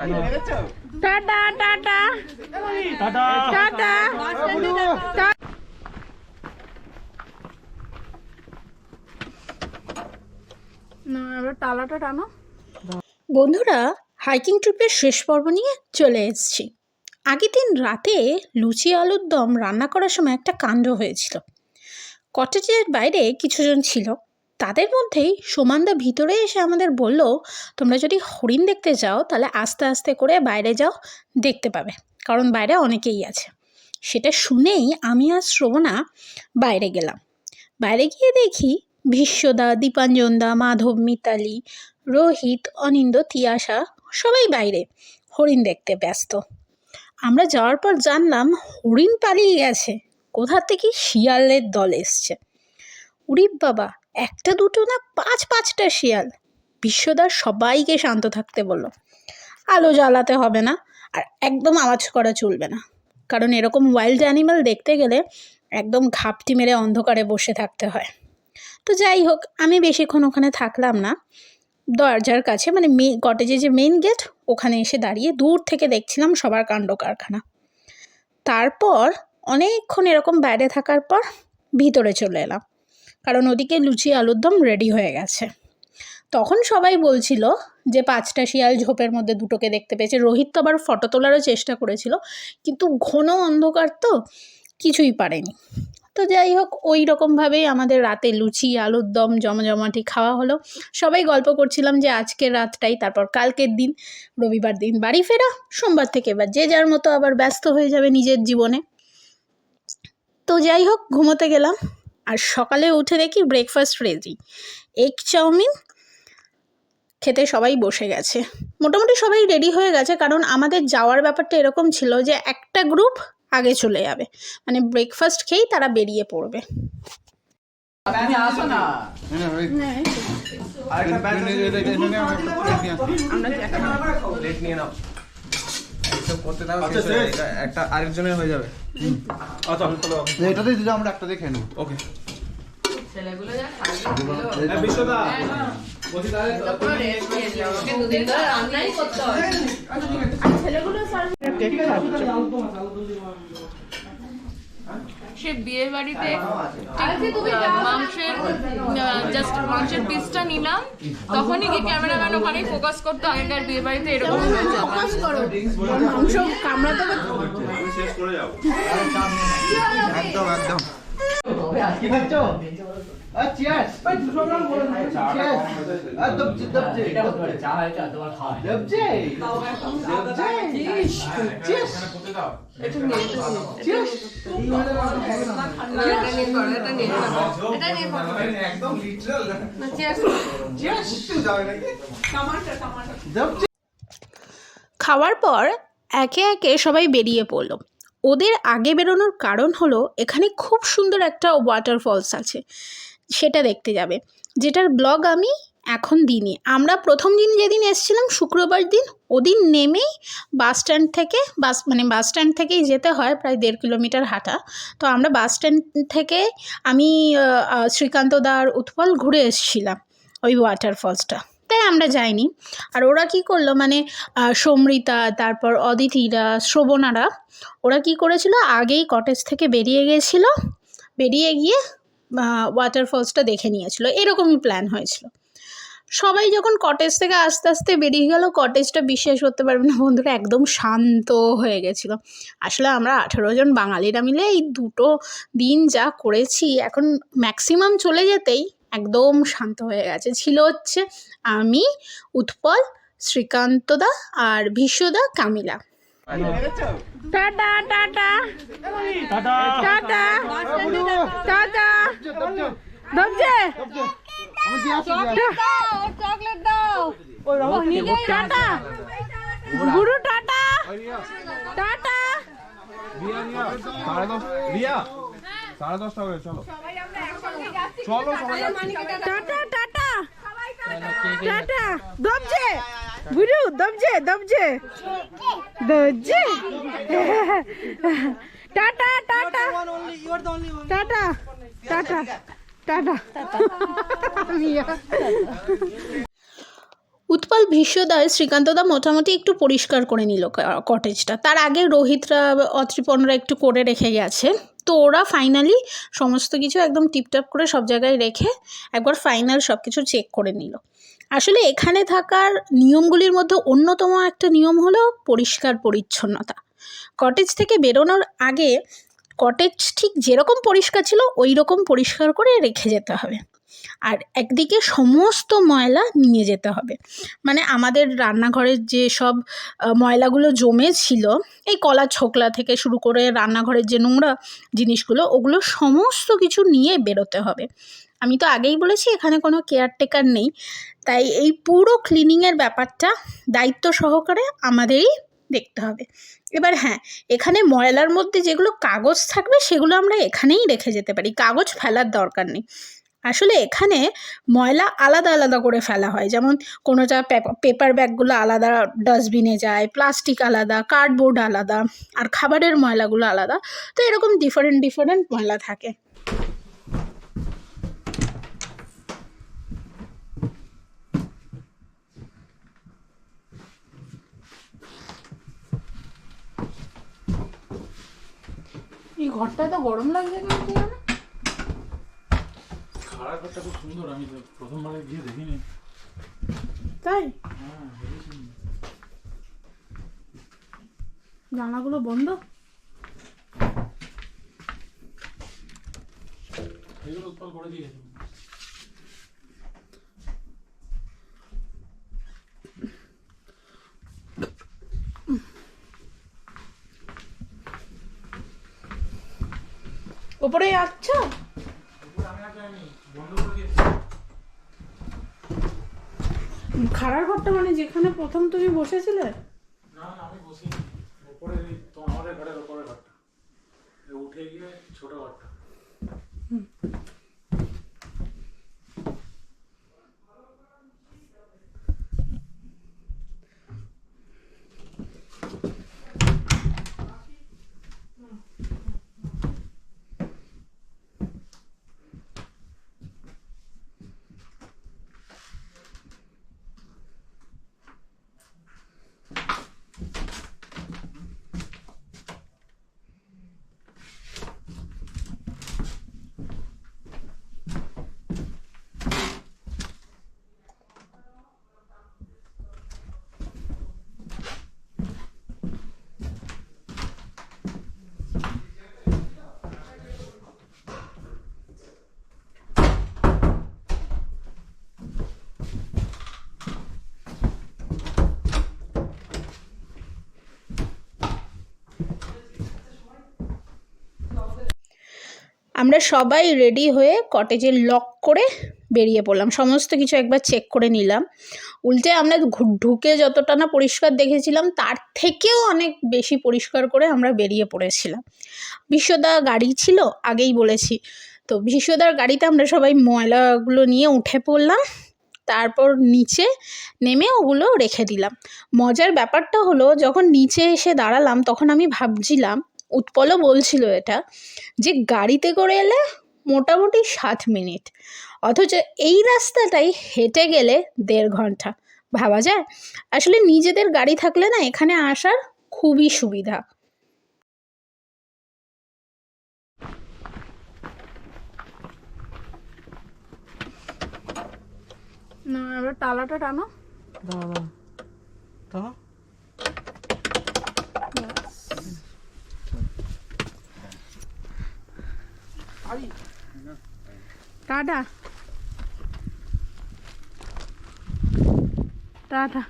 Tata tata. Tata. Tata. না এবার টালাটা টানো। বন্ধুরা হাইকিং ট্রিপের শেষ পর্ব নিয়ে চলে এসেছি। আগের দিন রাতে লুচি আলুর দম রান্না করার সময় একটা কাণ্ড হয়েছিল। কটেজের বাইরে কিছুজন ছিল। তাদের মধ্যেই সোমানদা ভিতরে এসে আমাদের বলল, তোমরা যদি হরিণ দেখতে যাও, তাহলে আস্তে আস্তে করে বাইরে যাও, দেখতে পাবে। কারণ বাইরে অনেকেই আছে সেটা শুনেই আমি আর শ্রবণা বাইরে গেলাম। বাইরে গিয়ে দেখি ভীষ্মদা, দীপাঞ্জনদা, মাধব, মিতালি, রোহিত অনিন্দ তিয়াশা সবাই বাইরে হরিণ দেখতে ব্যস্ত। আমরা যাওয়ার পর জানলাম হরিণ পালিয়ে গেছে। কোথা থেকে শিয়ালের দল এসছে? উরিপ বাবা একটা দুটো না পাঁচ পাঁচটা শিয়াল। বিশ্বদার সবাইকে শান্ত থাকতে বলল, আলো জ্বালাতে হবে না আর একদম আওয়াজ করা চলবে না। কারণ এরকম ওয়াইল্ড অ্যানিমাল দেখতে গেলে একদম ঘাপটি মেরে অন্ধকারে বসে থাকতে হয়। তো যাই হোক, আমি বেশিক্ষণ ওখানে থাকলাম না। দরজার কাছে মানে মে কটেজে যে মেন গেট ওখানে এসে দাঁড়িয়ে দূর থেকে দেখছিলাম সবার কাণ্ড কারখানা তারপর অনেকক্ষণ এরকম বাইরে থাকার পর ভিতরে চলে এলাম। কারণ ওদিকে লুচি আলুর দম রেডি হয়ে গেছে। তখন সবাই বলছিল যে পাঁচটা শিয়াল ঝোপের মধ্যে দুটোকে দেখতে পেয়েছে। রোহিত তো আবার ফটো তোলারও চেষ্টা করেছিল, কিন্তু ঘন অন্ধকার তো কিছুই পারেনি। তো যাই হোক, ওই রকমভাবেই আমাদের রাতে লুচি, আলুর দম, জমজমাটি খাওয়া হলো। সবাই গল্প করছিলাম যে আজকের রাতটাই, তারপর কালকের দিন, রবিবার দিন, বাড়ি ফেরা, সোমবার থেকে এবার যে যার মতো আবার ব্যস্ত হয়ে যাবে নিজের জীবনে। তো যাই হোক, ঘুমোতে গেলাম। আর সকালে উঠে দেখি ব্রেকফাস্ট রেডি এগ চাউমিন খেতে সবাই বসে গেছে। মোটামুটি সবাই রেডি হয়ে গেছে কারণ আমাদের যাওয়ার ব্যাপারটা এরকম ছিল যে একটা গ্রুপ আগে চলে যাবে। মানে ব্রেকফাস্ট খেয়েই তারা বেরিয়ে পড়বে। তুমি না এইসব করতে হয়ে। এটা একটা আরেকজনের হয়ে যাবে। আচ্ছা এটাতেই দিলে আমরা একটা দেখে নেব। ওকে। ছেলেগুলো যা খাইয়ে বিশ্বদা। বলছি তাহলে পুরো রেস্ট নিয়ে যাও ওকে দুদিন ধরে রান্নাই করতে হয়। সে বিয়ে বাড়িতে মাংসের জাস্ট মাংসের পিসটা নিলাম। তখনই কি ক্যামেরাম্যান ওখানে ফোকাস করতো আগেকার বিয়ে বাড়িতে এরকম ফোকাস করো। মাংস কামড়াতে শেষ করে যাও একদম একদম। খাওয়ার পর একে একে সবাই বেরিয়ে পড়ল। ওদের আগে বেরোনোর কারণ হলো এখানে খুব সুন্দর একটা ওয়াটারফলস আছে। সেটা দেখতে যাবে। যেটার ব্লগ আমি এখন দিইনি। আমরা প্রথম দিন যেদিন এসেছিলাম, শুক্রবার দিন, ওদিন নেমেই বাস স্ট্যান্ড থেকে বাস মানে বাস স্ট্যান্ড থেকেই যেতে হয় প্রায় দেড় কিলোমিটার হাঁটা। তো আমরা বাস স্ট্যান্ড থেকে আমি শ্রীকান্ত দার উৎপল ঘুরে এসেছিলাম ওই ওয়াটারফলসটা তাই আমরা যাইনি। আর ওরা কি করল মানে সমৃতা, তারপর অদিতিরা, শ্রবণারা, ওরা কি করেছিল, আগেই কটেজ থেকে বেরিয়ে গিয়েছিল বেরিয়ে গিয়ে ওয়াটারফলসটা দেখে নিয়েছিল। এরকমই প্ল্যান হয়েছিল। সবাই যখন কটেজ থেকে আস্তে আস্তে বেরিয়ে গেল কটেজটা বিশ্বাস করতে পারবে না, বন্ধুরা একদম শান্ত হয়ে গেছিল। আসলে আমরা আঠেরো জন বাঙালিরা মিলে এই দুটো দিন যা করেছি, এখন ম্যাক্সিমাম চলে যেতেই একদম শান্ত হয়ে গেছে। ছিল হচ্ছে আমি, উৎপল শ্রীকান্তদা আর বিশ্বদা কামিলা। Tata tata. Tata. Tata. Tata. দিয়ে চকলেট দাও টাটা। গুরু টাটা। টাটা। সাড়ে দশ রিয়া সাড়ে দশটা হবে চলো। চলো সবাই। Tata tata. টাটা। দবজে গুরু দবজে দবজে দবজে tata tata tata tata tata Utpal ভীষ্মদায় শ্রীকান্তদা মোটামুটি একটু পরিষ্কার করে নিল কটেজটা তার আগে রোহিতরা অত্রিপনরা একটু করে রেখে গেছে। তো ওরা ফাইনালি সমস্ত কিছু একদম টিপটপ করে সব জায়গায় রেখে একবার ফাইনাল সব কিছু চেক করে নিল। আসলে এখানে থাকার নিয়মগুলির মধ্যে অন্যতম একটা নিয়ম হলো পরিষ্কার পরিচ্ছন্নতা। কটেজ থেকে বেরোনোর আগে কটেজ ঠিক যেরকম পরিষ্কার ছিল ওই রকম পরিষ্কার করে রেখে যেতে হবে। আর একদিকে সমস্ত ময়লা নিয়ে যেতে হবে। মানে আমাদের রান্নাঘরের যে সব ময়লাগুলো জমে ছিল, এই কলা ছোকলা থেকে শুরু করে রান্নাঘরের যে নোংরা জিনিসগুলো, ওগুলো সমস্ত কিছু নিয়ে বেরোতে হবে। আমি তো আগেই বলেছি, এখানে কোনো কেয়ারটেকার নেই। তাই এই পুরো ক্লিনিংয়ের ব্যাপারটা দায়িত্ব সহকারে আমাদেরই দেখতে হবে। এবার হ্যাঁ এখানে ময়লার মধ্যে যেগুলো কাগজ থাকবে, সেগুলো আমরা এখানেই রেখে যেতে পারি। কাগজ ফেলার দরকার নেই। আসলে এখানে ময়লা আলাদা আলাদা করে ফেলা হয়। যেমন কোনোটা পেপার ব্যাগগুলো আলাদা ডাস্টবিনে যায় প্লাস্টিক আলাদা কার্ডবোর্ড আলাদা, আর খাবারের ময়লাগুলো আলাদা। তো এরকম ডিফারেন্ট ডিফারেন্ট ময়লা থাকে। ঘরটা তো গরম লাগছে কেন কি জানো? খাড়া ঘরটা খুব সুন্দর আমি প্রথমবারে গিয়ে দেখিনি। তাই? জানাগুলো বন্ধ? এগুলো উৎপল করে দিয়েছে। ওপরে আচ্ছা খাড়ার ঘরটা মানে যেখানে প্রথম তুমি বসেছিলে? না না আমি বসিনি। ওপরে এই ঘরের ঘরটা। উঠে গিয়ে ছোট ঘরটা। আমরা সবাই রেডি হয়ে কটেজে লক করে বেরিয়ে পড়লাম। সমস্ত কিছু একবার চেক করে নিলাম। উল্টে আমরা ঢুকে যতটা না পরিষ্কার দেখেছিলাম, তার থেকেও অনেক বেশি পরিষ্কার করে আমরা বেরিয়ে পড়েছিলাম। বিশ্বদা গাড়ি ছিল, আগেই বলেছি। তো বিশ্বদার গাড়িতে আমরা সবাই ময়লাগুলো নিয়ে উঠে পড়লাম। তারপর নিচে নেমে ওগুলো রেখে দিলাম। মজার ব্যাপারটা হলো, যখন নিচে এসে দাঁড়ালাম, তখন আমি ভাবছিলাম উৎপলও বলছিল এটা যে গাড়িতে করে এলে মোটামুটি সাত মিনিট। অথচ এই রাস্তাটাই হেঁটে গেলে দেড় ঘণ্টা। ভাবা যায়? আসলে নিজেদের গাড়ি থাকলে না এখানে আসার খুবই সুবিধা। না এবার তালাটা টানো। দাঁড়া দাঁড়া টাটা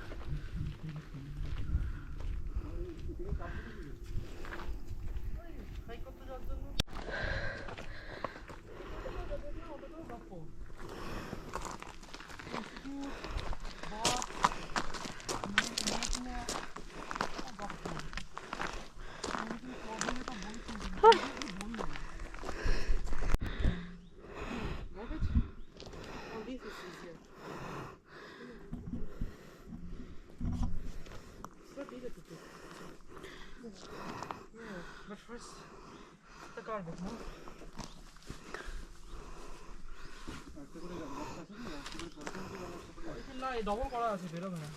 the carpet, no? না এই ডবল করা আছে বেরোবে না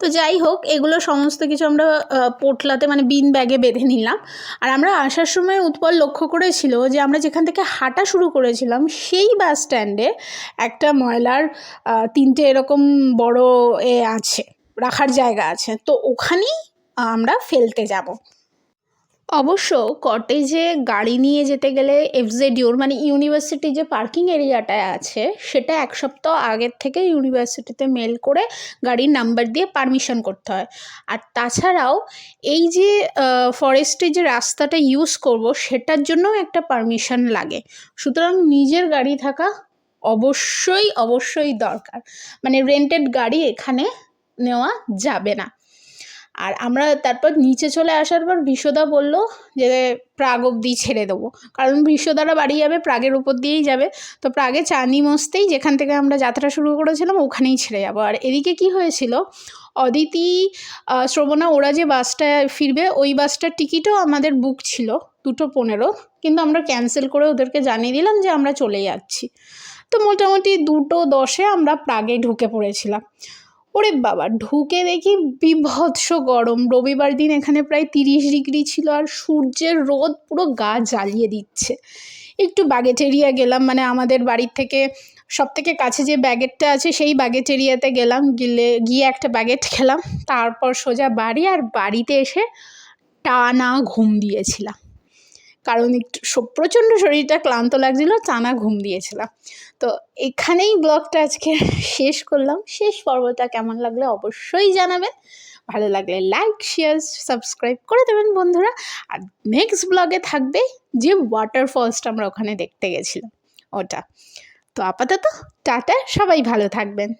তো যাই হোক, এগুলো সমস্ত কিছু আমরা পোটলাতে মানে বিন ব্যাগে বেঁধে নিলাম। আর আমরা আসার সময় উৎপল লক্ষ্য করেছিল যে আমরা যেখান থেকে হাঁটা শুরু করেছিলাম, সেই বাস স্ট্যান্ডে একটা ময়লার তিনটে এরকম বড় এ আছে, রাখার জায়গা আছে। তো ওখানেই আমরা ফেলতে যাব। অবশ্য কটেজে গাড়ি নিয়ে যেতে গেলে এফজেডিওর মানে ইউনিভার্সিটি যে পার্কিং এরিয়াটা আছে, সেটা এক সপ্তাহ আগের থেকে ইউনিভার্সিটিতে মেল করে গাড়ির নাম্বার দিয়ে পারমিশন করতে হয়। আর তাছাড়াও এই যে ফরেস্টে যে রাস্তাটা ইউজ করব, সেটার জন্যও একটা পারমিশন লাগে। সুতরাং নিজের গাড়ি থাকা অবশ্যই অবশ্যই দরকার। মানে রেন্টেড গাড়ি এখানে নেওয়া যাবে না। আর আমরা তারপর নিচে চলে আসার পর বিশ্বদা বলল যে, প্রাগ অবধি ছেড়ে দেবো। কারণ বিশ্বদারা বাড়ি যাবে, প্রাগের উপর দিয়েই যাবে। তো প্রাগে চানি মস্তেই যেখান থেকে আমরা যাত্রা শুরু করেছিলাম, ওখানেই ছেড়ে যাব। আর এদিকে কি হয়েছিল? অদিতি শ্রবণা, ওরা যে বাসটা ফিরবে, ওই বাসটার টিকিটও আমাদের বুক ছিল, দুটো পনেরো। কিন্তু আমরা ক্যান্সেল করে ওদেরকে জানিয়ে দিলাম যে, আমরা চলে যাচ্ছি। তো মোটামুটি দুটো দশে আমরা প্রাগে ঢুকে পড়েছিলাম। ওরে বাবা, ঢুকে দেখি বিভৎস গরম। রবিবার দিন এখানে প্রায় তিরিশ ডিগ্রি ছিল আর সূর্যের রোদ পুরো গা জ্বালিয়ে দিচ্ছে। একটু ব্যাগেটেরিয়া গেলাম মানে আমাদের বাড়ির থেকে সব থেকে কাছে যে ব্যাগেটটা আছে সেই ব্যাগেটেরিয়াতে গেলাম, গেলে, গিয়ে একটা ব্যাগেট খেলাম, তারপর সোজা বাড়ি আর বাড়িতে এসে টানা ঘুম দিয়েছিলাম। কারণ একটু প্রচণ্ড শরীরটা ক্লান্ত লাগছিল, টানা ঘুম দিয়েছিলাম। তো এখানেই ব্লগটা আজকে শেষ করলাম। শেষ পর্বটা কেমন লাগলে অবশ্যই জানাবেন। ভালো লাগলে লাইক শেয়ার সাবস্ক্রাইব করে দেবেন বন্ধুরা। আর নেক্সট ব্লগে থাকবে যে ওয়াটারফলসটা আমরা ওখানে দেখতে গেছিলাম। ওটা। তো আপাতত টাটা, সবাই ভালো থাকবেন।